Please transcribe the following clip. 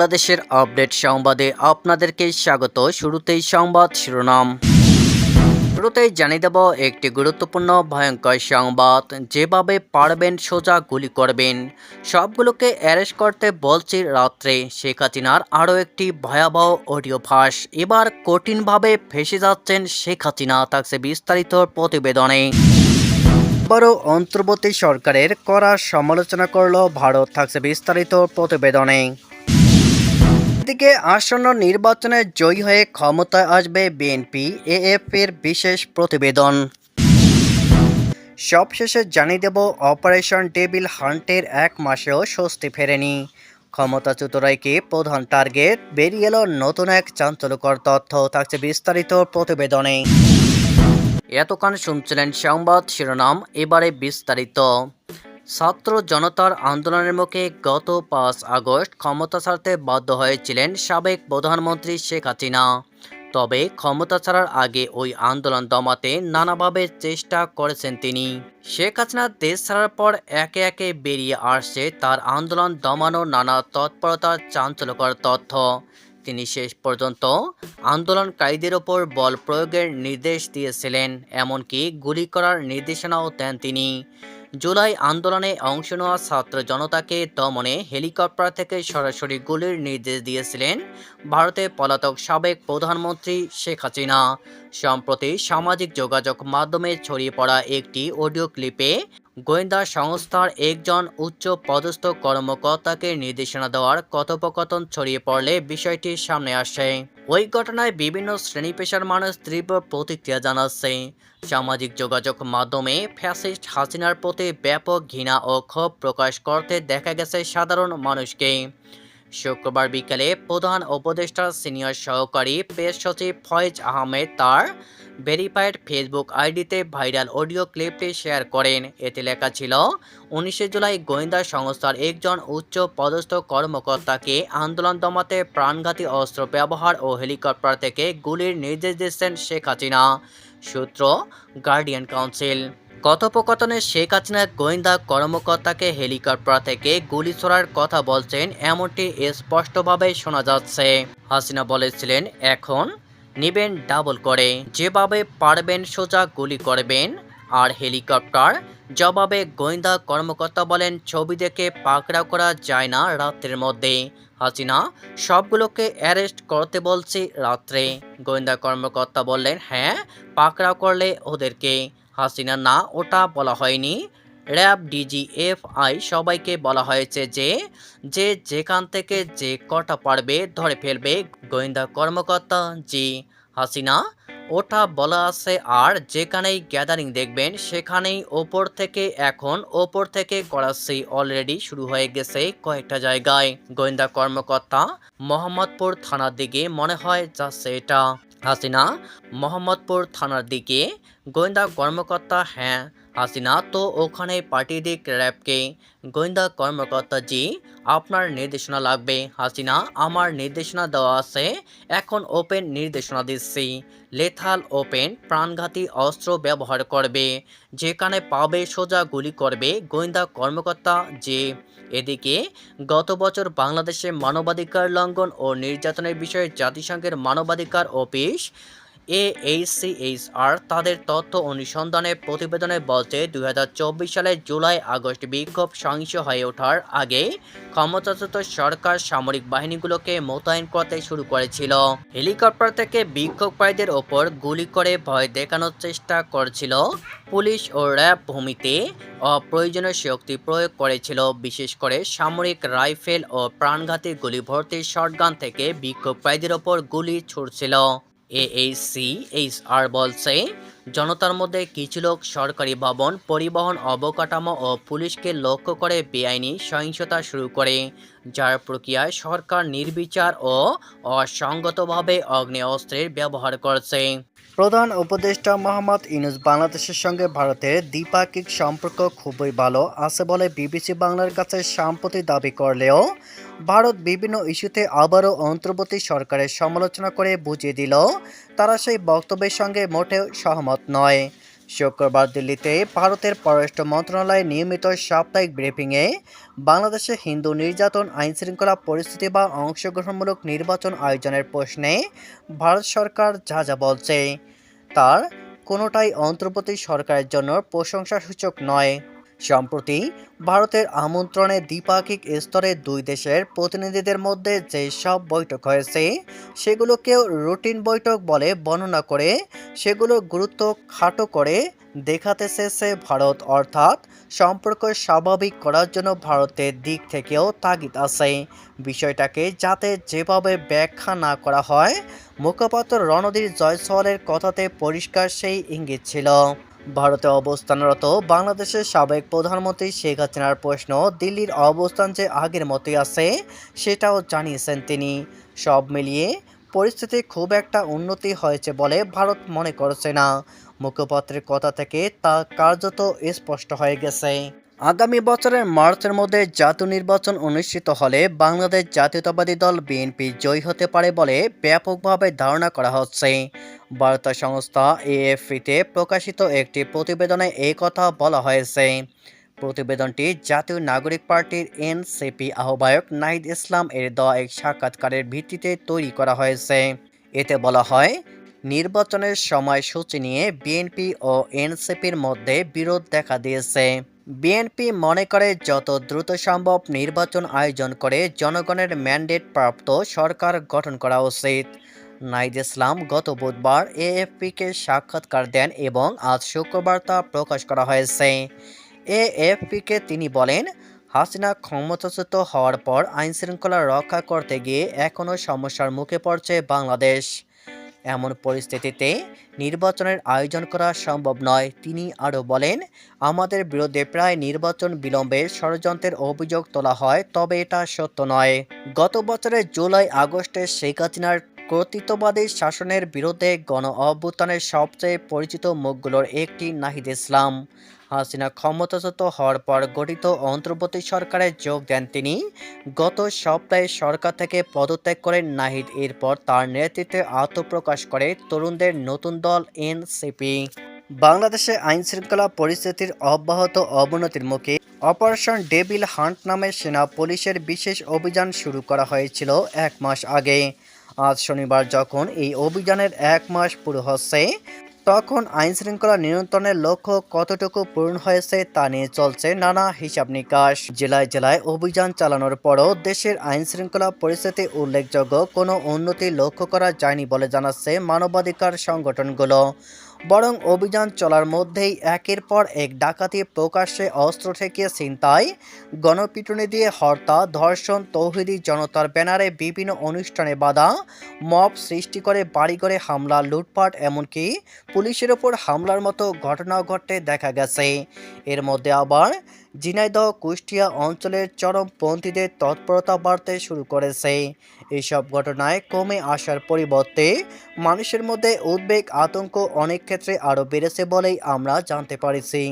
বাংলাদেশের আপডেট সংবাদে আপনাদেরকে স্বাগত। শুরুতেই সংবাদ শিরোনাম। শুরুতেই জানিয়ে দেব একটি গুরুত্বপূর্ণ ভয়ঙ্কর সংবাদ। যেভাবে পারবেন সোজা গুলি করবেন। সবগুলোকে অ্যারেস্ট করতে বলছি রাত্রে। শেখ হাসিনার আরও একটি ভয়াবহ অডিও ফাঁস। এবার কঠিনভাবে ফেসে যাচ্ছেন শেখ হাসিনা, থাকছে বিস্তারিত প্রতিবেদনে। আবারও অন্তর্বর্তী সরকারের কড়া সমালোচনা করল ভারত, থাকছে বিস্তারিত প্রতিবেদনে। এদিকে আসন্ন নির্বাচনে জয়ী হয়ে ক্ষমতায় আসবে বিএনপি এএফ এর বিশেষ প্রতিবেদন। সবশেষে জানিয়ে দেব, অপারেশন টেবিল হান্টের এক মাসেও স্বস্তি ফেরেনি। ক্ষমতাচ্যুত রায়কে প্রধান টার্গেট, বেরিয়ে এলো নতুন এক চাঞ্চল্যকর তথ্য, থাকছে বিস্তারিত প্রতিবেদনে। এতক্ষণ শুনছিলেন সংবাদ শিরোনাম, এবারে বিস্তারিত। ছাত্র জনতার আন্দোলনের মুখে গত পাঁচ আগস্ট ক্ষমতা ছাড়তে বাধ্য হয়েছিলেন সাবেক প্রধানমন্ত্রী শেখ হাসিনা। তবে ক্ষমতা ছাড়ার আগে ওই আন্দোলন দমাতে নানাভাবে চেষ্টা করেছেন তিনি। শেখ হাসিনা দেশ ছাড়ার পর একে একে বেরিয়ে আসছে তার আন্দোলন দমানোর নানা তৎপরতার চাঞ্চল্যকর তথ্য। তিনি শেষ পর্যন্ত আন্দোলনকারীদের ওপর বল প্রয়োগের নির্দেশ দিয়েছিলেন, এমনকি গুলি করার নির্দেশনাও দেন তিনি। জুলাই আন্দোলনে অংশ নেওয়া ছাত্র জনতাকে দমনে হেলিকপ্টার থেকে সরাসরি গুলির নির্দেশ দিয়েছিলেন ভারতে পলাতক সাবেক প্রধানমন্ত্রী শেখ হাসিনা। সম্প্রতি সামাজিক যোগাযোগ মাধ্যমে ছড়িয়ে পড়া একটি অডিও ক্লিপে গোয়েন্দা সংস্থার একজন উচ্চ পদস্থ কর্মকর্তাকে নির্দেশনা দেওয়ার কথোপকথন ছড়িয়ে পড়লে বিষয়টি সামনে আসে। ওই ঘটনায় বিভিন্ন শ্রেণি পেশার মানুষ তীব্র প্রতিক্রিয়া জানাচ্ছে। সামাজিক যোগাযোগ মাধ্যমে ফ্যাসিস্ট হাসিনার প্রতি ব্যাপক ঘৃণা ও ক্ষোভ প্রকাশ করতে দেখা গেছে সাধারণ মানুষকে। শুক্রবার বিকেলে প্রধান উপদেষ্টা সিনিয়র সহকারী প্রেস সচিব ফয়েজ আহমেদ তার ভেরিফাইড ফেসবুক আইডিতে ভাইরাল অডিও ক্লিপটি শেয়ার করেন। এতে লেখা ছিল, উনিশে জুলাই গোয়েন্দা সংস্থার একজন উচ্চ পদস্থ কর্মকর্তাকে আন্দোলন দমাতে প্রাণঘাতী অস্ত্র ব্যবহার ও হেলিকপ্টার থেকে গুলির নির্দেশ দিচ্ছেন শেখ হাসিনা। সূত্র, গার্ডিয়ান কাউন্সিল। কথোপকথনে শেখ হাসিনা গোয়েন্দা কর্মকর্তাকে হেলিকপ্টার থেকে গুলি ছোড়ার কথা বলছেন এমনটি স্পষ্টভাবে শোনা যাচ্ছে। হাসিনা বলেছিলেন, এখন নিবেন ডাবল করে। যেভাবে পারবেন সোজা গুলি করবেন। আর হেলিকপ্টার জবাবে গোয়েন্দা কর্মকর্তা বলেন, ছবি দেখে পাকড়াও করা যায় না রাত্রের মধ্যে। হাসিনা, সবগুলোকে অ্যারেস্ট করতে বলছি রাত্রে। গোয়েন্দা কর্মকর্তা বললেন হ্যাঁ পাকড়াও করলে ওদেরকে। হাসিনা না, ওটা বলা হয়নি। র্যাব, ডিজিএফআই সবাইকে বলা হয়েছে যে যে যেখান থেকে যে কটা পারবে ধরে ফেলবে গোয়েন্দা কর্মকর্তা। জি, হাসিনা, ওটা বলা আছে আর যেখানেই গ্যাদারিং দেখবেন, সেখানেই ওপর থেকে এখন ওপর থেকে করাচ্ছি অলরেডি শুরু হয়ে গেছে কয়েকটা জায়গায়। গোয়েন্দা কর্মকর্তা, মোহাম্মদপুর থানার দিকে মনে হয় যাচ্ছে এটা। হাসিনা মোহাম্মদপুর থানার দিকে গোয়েন্দা কর্মকর্তা হ্যাঁ হাসিনা তো ওখানে পাঠিয়ে দিক র্যাবকে। গোয়েন্দা কর্মকর্তা জি, আপনার নির্দেশনা লাগবে। হাসিনা, আমার নির্দেশনা দেওয়া আছে। এখন ওপেন নির্দেশনা দিচ্ছি। লেথাল ওপেন প্রাণঘাতী অস্ত্র ব্যবহার করবে। যেখানে পাবে সোজা গুলি করবে গোয়েন্দা কর্মকর্তা যে এদিকে, গত বছর বাংলাদেশে মানবাধিকার লঙ্ঘন ও নির্যাতনের বিষয়ে জাতিসংঘের মানবাধিকার অফিস এএইচসিএইচআর তাদের তথ্য অনুসন্ধানের প্রতিবেদনে বলছে, দুই সালের জুলাই আগস্ট বিক্ষোভ সহিংস হয়ে ওঠার আগে ক্ষমতাচ্যুত সরকার সামরিক বাহিনীগুলোকে মোতায়েন করতে শুরু করেছিল। হেলিকপ্টার থেকে বিক্ষোভকারীদের ওপর গুলি করে ভয় দেখানোর চেষ্টা করছিল পুলিশ ও র্যাব ভূমিতে অপ্রয়োজনীয় শক্তি প্রয়োগ করেছিল। বিশেষ করে সামরিক রাইফেল ও প্রাণঘাতী গুলি ভর্তি শটগান থেকে বিক্ষোভকারীদের ওপর গুলি ছুড়ছিল। এএইচসিএইচআর বলছে, জনতার মধ্যে কিছু লোক সরকারি ভবন, পরিবহন অবকাঠামো ও পুলিশকে লক্ষ্য করে বেআইনি সহিংসতা শুরু করে। যার প্রক্রিয়ায় সরকার নির্বিচার ও অসঙ্গতভাবে অগ্নেয়াস্ত্রের ব্যবহার করছে। প্রধান উপদেষ্টা মোহাম্মদ ইউনুস বাংলাদেশের সঙ্গে ভারতের দ্বিপাক্ষিক সম্পর্ক খুবই ভালো আছে বলে বিবিসি বাংলার কাছে সম্প্রতি দাবি করলেও ভারত বিভিন্ন ইস্যুতে আবারও অন্তর্বর্তী সরকারের সমালোচনা করে বুঝিয়ে দিল তারা সেই বক্তব্যের সঙ্গে মোটেও সহমত নয়। শুক্রবার দিল্লিতে ভারতের পররাষ্ট্র মন্ত্রণালয়ে নিয়মিত সাপ্তাহিক ব্রিফিংয়ে বাংলাদেশে হিন্দু নির্যাতন আইন শৃঙ্খলা পরিস্থিতি বা অংশগ্রহণমূলক নির্বাচন আয়োজনের প্রশ্নে ভারত সরকার যা যা বলছে, তার কোনোটাই অন্তর্বর্তী সরকারের জন্য প্রশংসাসূচক নয়। সম্প্রতি ভারতের আমন্ত্রণে দ্বিপাক্ষিক স্তরে দুই দেশের প্রতিনিধিদের মধ্যে যে সব বৈঠক হয়েছে, সেগুলোকেও রুটিন বৈঠক বলে বর্ণনা করে সেগুলোর গুরুত্ব খাটো করে দেখাতে চেয়েছে ভারত। অর্থাৎ সম্পর্ক স্বাভাবিক করার জন্য ভারতের দিক থেকেও তাগিদ আছে। বিষয়টাকে যাতে যেভাবে ব্যাখ্যা না করা হয়, মুখপাত্র রণধীর জয়সওয়ালের কথাতে পরিষ্কার সেই ইঙ্গিত ছিল। ভারতে অবস্থানরত বাংলাদেশের সাবেক প্রধানমন্ত্রী শেখ হাসিনার প্রশ্ন, দিল্লির অবস্থান যে আগের মতোই আছে, সেটাও জানিয়েছেন তিনি। সব মিলিয়ে পরিস্থিতি খুব একটা উন্নতি হয়েছে বলে ভারত মনে করছে না। মুখপাত্রের কথা থেকে তা কার্যত স্পষ্ট হয়ে গেছে। আগামী বছরের মার্চের মধ্যে জাতীয় নির্বাচন অনুষ্ঠিত হলে বাংলাদেশ জাতীয়তাবাদী দল বিএনপি জয়ী হতে পারে বলে ব্যাপকভাবে ধারণা করা হচ্ছে। বার্তা সংস্থা এএফপিতে প্রকাশিত একটি প্রতিবেদনে এই কথা বলা হয়েছে। প্রতিবেদনটি জাতীয় নাগরিক পার্টির এনসিপি আহ্বায়ক নাহিদ ইসলাম এর দেওয়া এক সাক্ষাৎকারের ভিত্তিতে তৈরি করা হয়েছে। এতে বলা হয়, নির্বাচনের সময়সূচি নিয়ে বিএনপি ও এনসিপির মধ্যে বিরোধ দেখা দিয়েছে। বিএনপি মনে করে যত দ্রুত সম্ভব নির্বাচন আয়োজন করে জনগণের ম্যান্ডেট প্রাপ্ত সরকার গঠন করা উচিত। নাইদ ইসলাম গত বুধবার এএফপিকে সাক্ষাৎকার দেন এবং আজ শুক্রবার তা প্রকাশ করা হয়েছে। এএফপিকে তিনি বলেন, হাসিনা ক্ষমতাচ্যুত হওয়ার পর আইনশৃঙ্খলা রক্ষা করতে গিয়ে এখনও সমস্যার মুখে পড়ছে বাংলাদেশ। এমন পরিস্থিতিতে নির্বাচনের আয়োজন করা সম্ভব নয়, তিনি আরও বলেন, আমাদের বিরুদ্ধে প্রায় নির্বাচন বিলম্বে ষড়যন্ত্রের অভিযোগ তোলা হয়, তবে এটা সত্য নয়। গত বছরের জুলাই আগস্টে শেখ হাসিনার কর্তৃত্ববাদী শাসনের বিরুদ্ধে গণ অভ্যুত্থানের সবচেয়ে পরিচিত মুখগুলোর একটি নাহিদ ইসলাম। হাসিনা ক্ষমতাচ্যুত হওয়ার পর গঠিত অন্তর্বর্তী সরকারে যোগ দেন তিনি। গত সপ্তাহে সরকার থেকে পদত্যাগ করেন নাহিদ এরপর তার নেতৃত্বে আত্মপ্রকাশ করে তরুণদের নতুন দল এনসিপি। বাংলাদেশে আইন শৃঙ্খলা পরিস্থিতির অব্যাহত অবনতির মুখে অপারেশন ডেভিল হান্ট নামে সেনা পুলিশের বিশেষ অভিযান শুরু করা হয়েছিল এক মাস আগে। আজ শনিবার যখন এই অভিযানের এক মাস পুরো হচ্ছে, তখন আইন শৃঙ্খলা নিয়ন্ত্রণের লক্ষ্য কতটুকু পূরণ হয়েছে তা নিয়ে চলছে নানা হিসাব নিকাশ। জেলায় জেলায় অভিযান চালানোর পরও দেশের আইন শৃঙ্খলা পরিস্থিতি উল্লেখযোগ্য। কোনো উন্নতি লক্ষ্য করা যায়নি বলে জানাচ্ছে মানবাধিকার সংগঠনগুলো। বরং অভিযান চলার মধ্যেই একের পর এক ডাকাতি প্রকাশ্যে অস্ত্র ঠেকিয়ে ছিনতাই, গণপিটুনি দিয়ে হত্যা ধর্ষণ, তৌহিদি জনতার ব্যানারে বিভিন্ন অনুষ্ঠানে বাধা, মব সৃষ্টি করে বাড়িঘরে হামলা, লুটপাট, এমনকি পুলিশের ওপর হামলার মতো ঘটনাও ঘটতে দেখা গেছে। এর মধ্যে আবার ঝিনাইদহ, কুষ্টিয়া অঞ্চলের চরমপন্থীদের তৎপরতা বাড়তে শুরু করেছে। এইসব ঘটনায় কমে আসার পরিবর্তে মানুষের মধ্যে উদ্বেগ, আতঙ্ক অনেক ক্ষেত্রে আরও বেড়েছে বলেই আমরা জানতে পারছি।